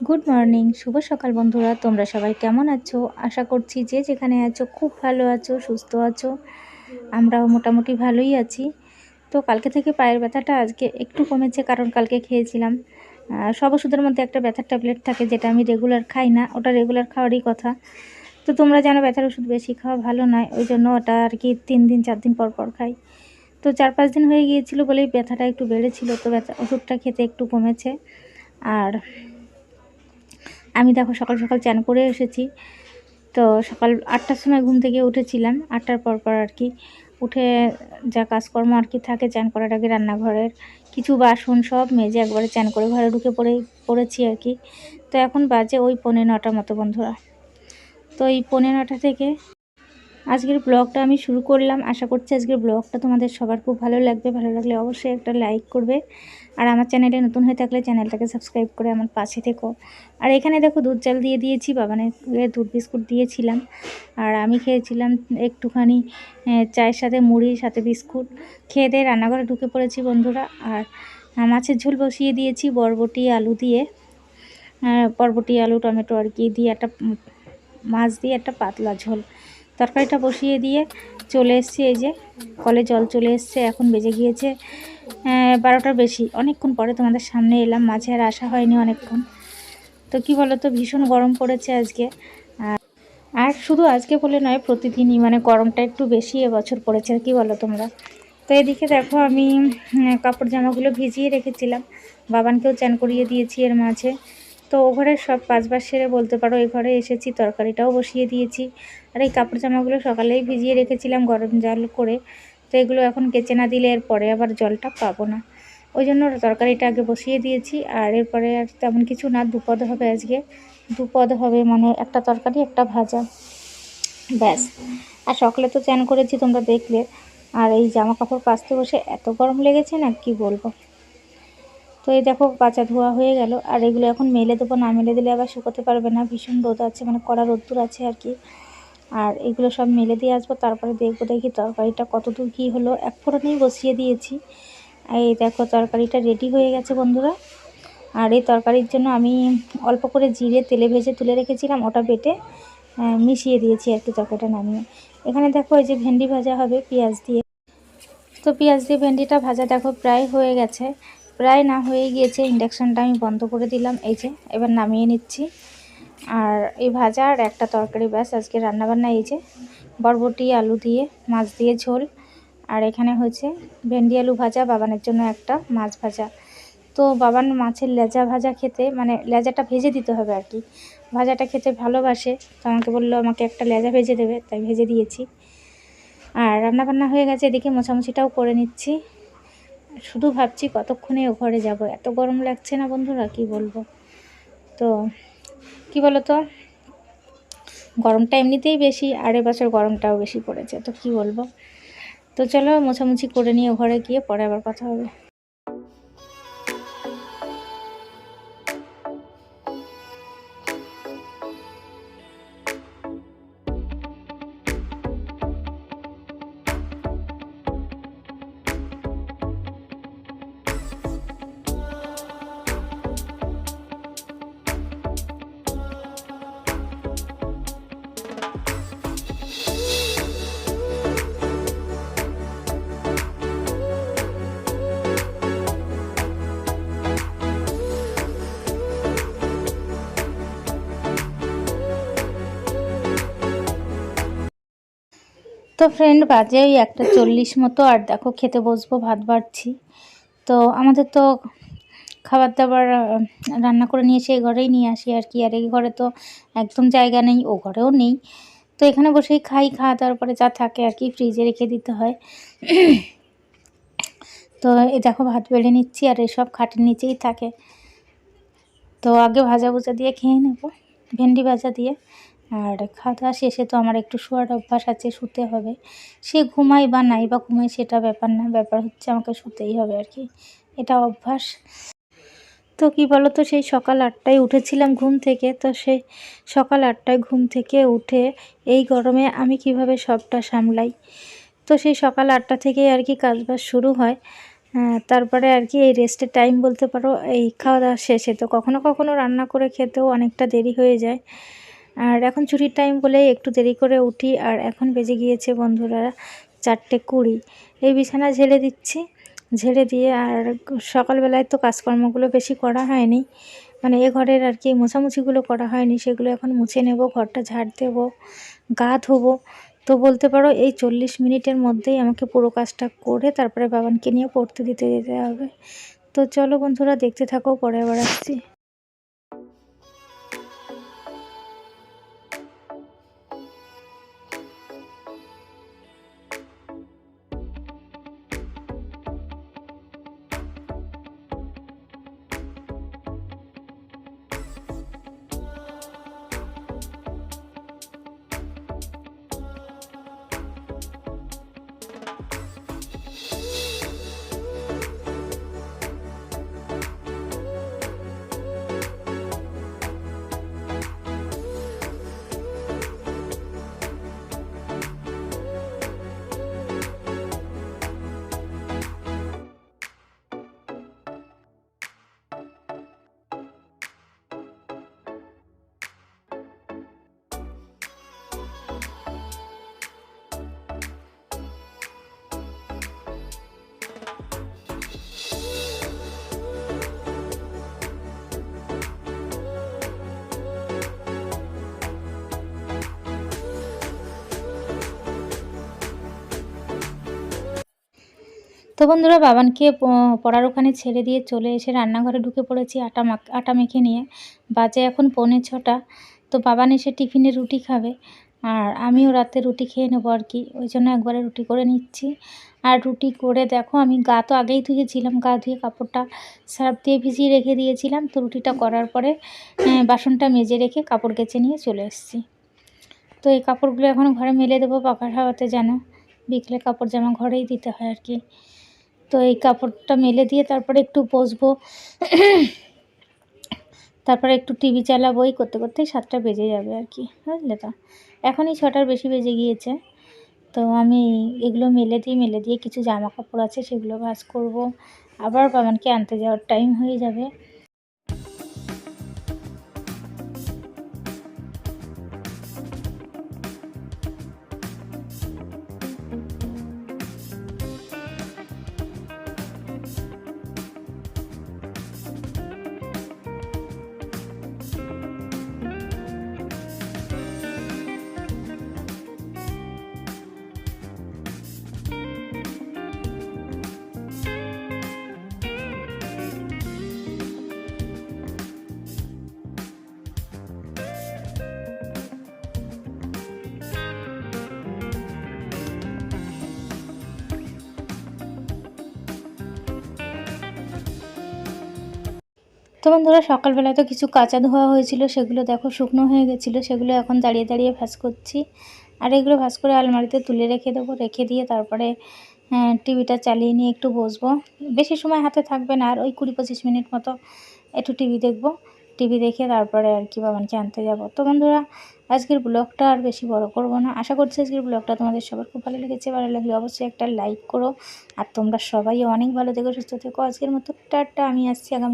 Good morning, শুভ সকাল বন্ধুরা, তোমরা সবাই কেমন আছো? আশা করছি যে যেখানে আছো খুব ভালো আছো, সুস্থ আছো, আমরাও মোটামুটি ভালোই আছি। তো কালকে থেকে পায়ের ব্যথাটা আজকে একটু কমেছে, কারণ কালকে খেয়েছিলাম। সব ওষুধের মধ্যে একটা ব্যথার ট্যাবলেট থাকে, যেটা আমি রেগুলার খাই না, ওটা রেগুলার খাওয়ারই কথা। তো তোমরা জানো, ব্যথার ওষুধ বেশি খাওয়া ভালো নয়, ওই জন্য ওটা আর কি তিন দিন, চার দিন পর পর খাই। তো চার পাঁচ দিন হয়ে গিয়েছিল বলেই ব্যথাটা একটু বেড়েছিল, তো ব্যথা, ওষুধটা খেতে একটু কমেছে। আর আমি দেখো সকাল সকাল চান করে এসেছি। তো সকাল আটটার সময় ঘুম থেকে উঠেছিলাম। আটটার পর পর আর কি উঠে যা কাজকর্ম আর কি থাকে, চান করার আগে রান্নাঘরের কিছু বাসন সব মেজে একবারে চান করে ঘরে ঢুকে পড়ে, পড়েছি আর কি। তো এখন বাজে ওই পৌনে নটার মতো বন্ধুরা। তো এই পৌনে নটা থেকে আজকের ব্লগটা আমি শুরু করলাম। আশা করছি আজকের ব্লগটা তোমাদের সবার খুব ভালো লাগবে। ভালো লাগলে অবশ্যই একটা লাইক করবে। আর আমার চ্যানেলে নতুন হয়ে থাকলে চ্যানেলটাকে সাবস্ক্রাইব করে আমার পাশে থেকো। আর এখানে দেখো দুধ চাল দিয়ে দিয়েছি, বাবানের দুধ বিস্কুট দিয়েছিলাম। আর আমি খেয়েছিলাম একটুখানি চায়ের সাথে মুড়ির সাথে বিস্কুট। খেয়ে দিয়ে রান্নাঘরে ঢুকে পড়েছি বন্ধুরা। আর মাছের ঝোল বসিয়ে দিয়েছি বরবটি, আলু দিয়ে। বরবটি, আলু, টমেটো আর কি দিয়ে একটা মাছ দিয়ে একটা পাতলা ঝোল। তরকারিটা বসিয়ে দিয়ে চলে এসছি, এই যে কলে জল চলে এসছে, এখন বেজে গিয়েছে বারোটার বেশি। অনেকক্ষণ পরে তোমাদের সামনে এলাম, মাঝে আর আসা হয়নি অনেকক্ষণ। তো কি বলো তো ভীষণ গরম পড়েছে আজকে। আর শুধু আজকে বলে নয়, প্রতিদিনই মানে গরমটা একটু বেশি এবছর পড়েছে, আর কি বলো তোমরা? তো এদিকে দেখো আমি কাপড় জামাগুলো ভিজিয়ে রেখেছিলাম। বাবানকেও চ্যান করিয়ে দিয়েছি এর মাঝে। তো ও ঘরের সব কাজবাজ সেরে বলতে পারো এ ঘরে এসেছি, তরকারিটাও বসিয়ে দিয়েছি। আর এই কাপড় জামাগুলো সকালেই ভিজিয়ে রেখেছিলাম গরম জল করে। তো এগুলো এখন কেচে না দিলে এরপরে আবার জলটা পাবো না। ওই জন্য তরকারিটা আগে বসিয়ে দিয়েছি, আর এরপরে আর তেমন কিছু না দুপদ হবে আজকে। দুপদ হবে মানে একটা তরকারি, একটা ভাজা। ব্যাস। আর সকালে তো চান করেছি তোমরা দেখলে। আর এই জামা কাপড় কাচতে বসে এত গরম লেগেছে না, কি বলব? তো এই দেখো কাঁচা ধোয়া হয়ে গেল। আর এগুলো এখন মেলে দেবো, না মেলে দিলে আবার শুকোতে পারবে না। ভীষণ রোদ আছে মানে কড়া রোদ্দুর আছে আর কি। আর এগুলো সব মেলে দিয়ে আসব, তারপরে দেখব দেখি তরকারিটা কতদূর কী হলো। এক ফোড়নেই বসিয়ে দিয়েছি। এই দেখো তরকারিটা রেডি হয়ে গেছে বন্ধুরা। আর এই তরকারির জন্য আমি অল্প করে জিরে তেলে ভেজে তুলে রেখেছিলাম, ওটা বেটে মিশিয়ে দিয়েছি আর কি তরকারিটা নামিয়ে। এখানে দেখো এই যে ভেন্ডি ভাজা হবে পেঁয়াজ দিয়ে। তো পেঁয়াজ দিয়ে ভেন্ডিটা ভাজা দেখো প্রায় হয়ে গেছে। প্রায় না হয়ে গিয়েছে, ইন্ডাকশানটা আমি বন্ধ করে দিলাম, এই যে, এবার নামিয়ে নিচ্ছি। আর এই ভাজা আর একটা তরকারি, ব্যাস, আজকে রান্নাবান্না এই যে। বরবটি, আলু দিয়ে, মাছ দিয়ে ঝোল। আর এখানে হচ্ছে ভেন্ডি আলু ভাজা, বাবানের জন্য একটা মাছ ভাজা। তো বাবান মাছের লেজা ভাজা খেতে মানে লেজাটা ভেজে দিতে হবে আর কি। ভাজাটা খেতে ভালোবাসে, তো আমাকে বলল, আমাকে একটা লেজা ভেজে দেবে তাই ভেজে দিয়েছি। আর রান্নাবান্না হয়ে গেছে, এদিকে মোছামুছিটাও করে নিচ্ছি। শুধু ভাবছি কতক্ষণে ও ঘরে যাব। এত গরম লাগছে না বন্ধুরা, কি বলব? তো, কি বলো তো গরমটা এমনিতেই বেশি, আর এবছর গরমটাও বেশি পড়েছে, তো কি বলব? তো চলো, মোছামুছি করে নিয়ে ও ঘরে গিয়ে পরে আবার কথা হবে। তো ফ্রেন্ড বাজে ওই একটা চল্লিশ মতো, আর দেখো খেতে বসবো, ভাত বাড়ছি। তো আমাদের তো খাবার দাবার রান্না করে নিয়ে এসে এই ঘরেই নিয়ে আসি আর কি। আর এই ঘরে তো একদম জায়গা নেই, ও ঘরেও নেই। তো এখানে বসেই খাই, খাওয়া দাওয়ার পরে যা থাকে আর কি ফ্রিজে রেখে দিতে হয়। তো এ দেখো ভাত বেড়ে নিচ্ছি, আর এসব খাটের নিচেই থাকে। তো আগে ভাজা ভুজা দিয়ে খেয়ে নেব, ভেন্ডি ভাজা দিয়ে। আর খাওয়া দাওয়া শেষে তো আমার একটু শোয়ার অভ্যাস আছে শুতে হবে। সে ঘুমাই বা নাই বা ঘুমাই সেটা ব্যাপার না ব্যাপার হচ্ছে আমাকে শুতেই হবে আর কি। এটা অভ্যাস। তো কি বলো তো সেই সকাল আটটায় উঠেছিলাম ঘুম থেকে তো সেই সকাল আটটায় ঘুম থেকে উঠে এই গরমে আমি কীভাবে সবটা সামলাই? তো সেই সকাল আটটা থেকেই আর কি কাজবাজ শুরু হ্যাঁ, তারপরে আর কি এই রেস্টের টাইম বলতে পারো এই খাওয়া দাওয়া শেষে তো কখনো কখনো রান্না করে খেতেও অনেকটা দেরি হয়ে যায়। আর এখন ছুটির টাইম বলে একটু দেরি করে উঠি, আর এখন বেজে গিয়েছে বন্ধুরা চারটে কুড়ি। এই বিছানা ঝেড়ে দিচ্ছি, ঝেড়ে দিয়ে আর সকালবেলায় তো কাজকর্মগুলো বেশি করা হয়নি। মানে এ ঘরের আর কি মোছামুছিগুলো করা হয়নি, সেগুলো এখন মুছে নেব, ঘরটা ঝাড় দেবো, গা ধোবো। তো বলতে পারো এই চল্লিশ মিনিটের মধ্যেই আমাকে পুরো কাজটা করে তারপরে বাবানকে নিয়ে পড়তে দিতে যেতে হবে। তো চলো বন্ধুরা দেখতে থাকো, পরে আবার আসছি। তো বন্ধুরা বাবানকে পড়ার ওখানে ছেড়ে দিয়ে চলে এসে রান্নাঘরে ঢুকে পড়েছি আটা আটা মেখে নিয়ে। বাজে এখন পৌনে ছটা। তো বাবান এসে টিফিনে রুটি খাবে। আর আমিও রাতে রুটি খেয়ে নেব আর কি। ওই জন্য একবারে রুটি করে নিচ্ছি। আর রুটি করে দেখো, আমি গা তো আগেই ধুয়েছিলাম। গা ধুয়ে কাপড়টা সার্ফ দিয়ে ভিজিয়ে রেখে দিয়েছিলাম। তো রুটিটা করার পরে বাসনটা মেজে রেখে কাপড় কেচে নিয়ে চলে এসেছি। তো এই কাপড়গুলো এখন ঘরে মেলে দেবো পাখার হাওয়াতে যেন। বিকেলে কাপড় জামা ঘরেই দিতে হয় আর কি। তো এই কাপড়টা মেলে দিয়ে তারপরে একটু বসবো। তারপরে একটু টিভি চালাবো, এই করতে করতে সাতটা বেজে যাবে আর কি, বুঝলে তো? এখনই ছটার বেশি বেজে গিয়েছে। তো আমি এগুলো মেলে দিই মেলে দিয়ে কিছু জামা কাপড় আছে সেগুলো ভাজ করব। আবার বাবানকে আনতে যাওয়ার টাইম হয়ে যাবে। তো বন্ধুরা সকালবেলায় তো কিছু কাঁচা ধোয়া হয়েছিল, সেগুলো দেখো শুকনো হয়ে গেছিল, সেগুলো এখন দাঁড়িয়ে দাঁড়িয়ে ভাজ করছি। আর এগুলো ভাজ করে আলমারিতে তুলে রেখে দেবো, রেখে দিয়ে তারপরে টিভিটা চালিয়ে নিয়ে একটু বসবো। বেশি সময় হাতে থাকবে না, আর ওই কুড়ি পঁচিশ মিনিট মতো একটু টিভি দেখব। টিভি দেখে তারপরে আর কি বাবানকে আনতে যাব। তো বন্ধুরা, আজকের ব্লগটা আর বেশি বড় করব না। আশা করছি আজকের ব্লগটা তোমাদের সবার খুব ভালো লেগেছে। ভালো লাগলে অবশ্যই একটা লাইক করো। আর তোমরা সবাই অনেক ভালো থেকো, সুস্থ থেকো। আজকের মতো টাটা, আমি আসছি আগামী